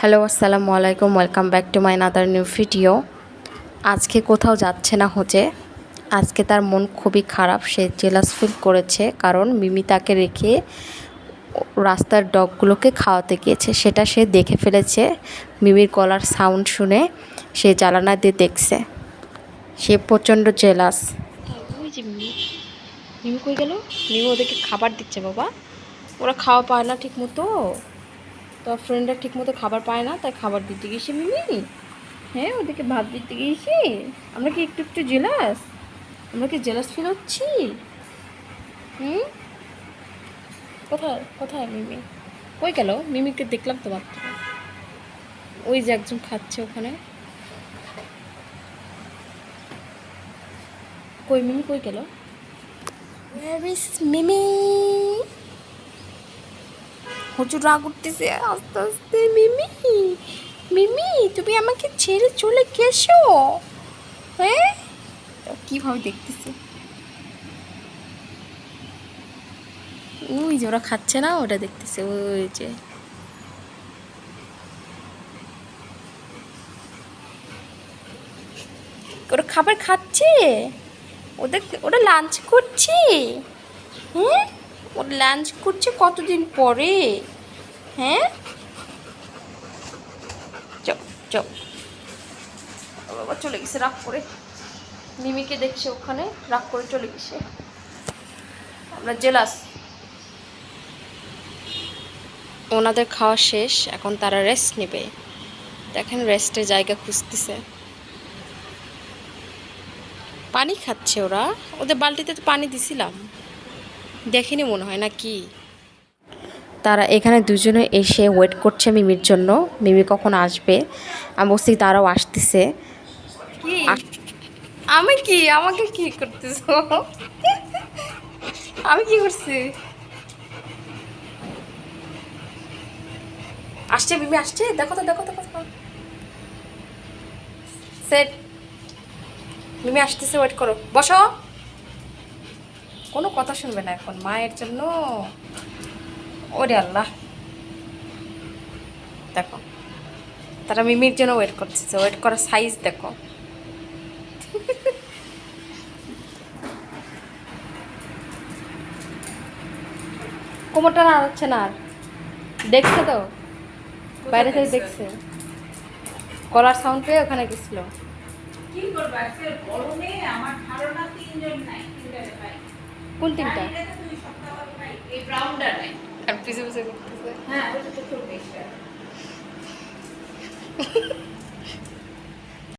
Hello, আসসালামু আলাইকুম, welcome back to my another new video আজকে কোথাও যাচ্ছে না হচ্ছে। আজকে তার মন খুবই খারাপ, সে জেলাস ফিল করেছে, কারণ মিমি তাকে রেখে রাস্তার ডগগুলোকে খাওয়াতে গিয়েছে, সেটা সে দেখে ফেলেছে। মিমির গলার সাউন্ড শুনে সে জ্বালানা দিয়ে দেখছে। সে প্রচণ্ড জেলাস মিমি কই গেল? মিমি ওদেরকে খাবার দিচ্ছে, বাবা। ওরা খাওয়া পায় না ঠিক মতো তো ফ্রেন্ডরা ঠিক মতো খাবার পায় না, তাই খাবার দিতে গেছি মিমি। হ্যাঁ ওদেরকে ভাত দিতে গিয়েছি। আমরা কি একটু একটু জেলাস আমরা কি জেলাস ফিল হচ্ছি? হুম? কোথায় কোথায় মিমি? কই গেল? মিমিকে দেখলাম তো মাত্র ওই যে একজন খাচ্ছে ওখানে। কই মিমি, কই গেল? মিমি প্রচুর রাগ উঠতেছে। আস্তে আস্তে, মিমি মিমি, তুমি আমাকে ছেড়ে চলে গেছো? হ্যাঁ? কীভাবে দেখতেছে? ওই যে ওরা খাচ্ছে না, ওটা দেখতেছে, ওই যে। ওরা খাবার খাচ্ছে? ওদের, ওরা লাঞ্চ করছে? হ্যাঁ? ওরা লাঞ্চ করছে কতদিন পরে? হ্যাঁ? চলে গেছে, রাগ করে। মিমিকে দেখছে ওখানে, রাগ করে চলে গেছে। আমরা জেলাস। ওনাদের খাওয়া শেষ, এখন তারা রেস্ট নেবে। দেখেন রেস্টের জায়গা খুঁজতেছে। পানি খাচ্ছে ওরা। ওদের বালতিতে তো পানি দিছিলাম। দেখেনি মনে হয় না কি তারা এখানে দুজনে এসে ওয়েট করছে মিমির জন্য। মিমি কখন আসবে? আমি বলছি তারাও আসতেছে। আমি কি? আমাকে কি করতেছ? আমি কি করছি? আসছে মিমি আসছে? দেখো তো দেখো তো দেখো সেট মিমি আসতেছে ওয়েট করো। বসো। কোনো কথা শুনবে না এখন। মায়ের জন্য ওরে আল্লাহ। দেখো তারা মিমির জন্য ওয়েট করতেছে। ওয়েট করার সাইজ দেখো। কোমরটা না হচ্ছে না আর। দেখছে তো? বাইরে থেকে দেখছে? কলার সাউন্ড পেয়ে ওখানে গেছিল। কি করব? আজকে গরমে আমার ধারণা তিনজন নাই। তিনজনে পাই। কোন তিনটা? এই ব্রাউনটা নাই আর পিছে পিছে করতেছে? হ্যাঁ ওটা তো খুব বেশি।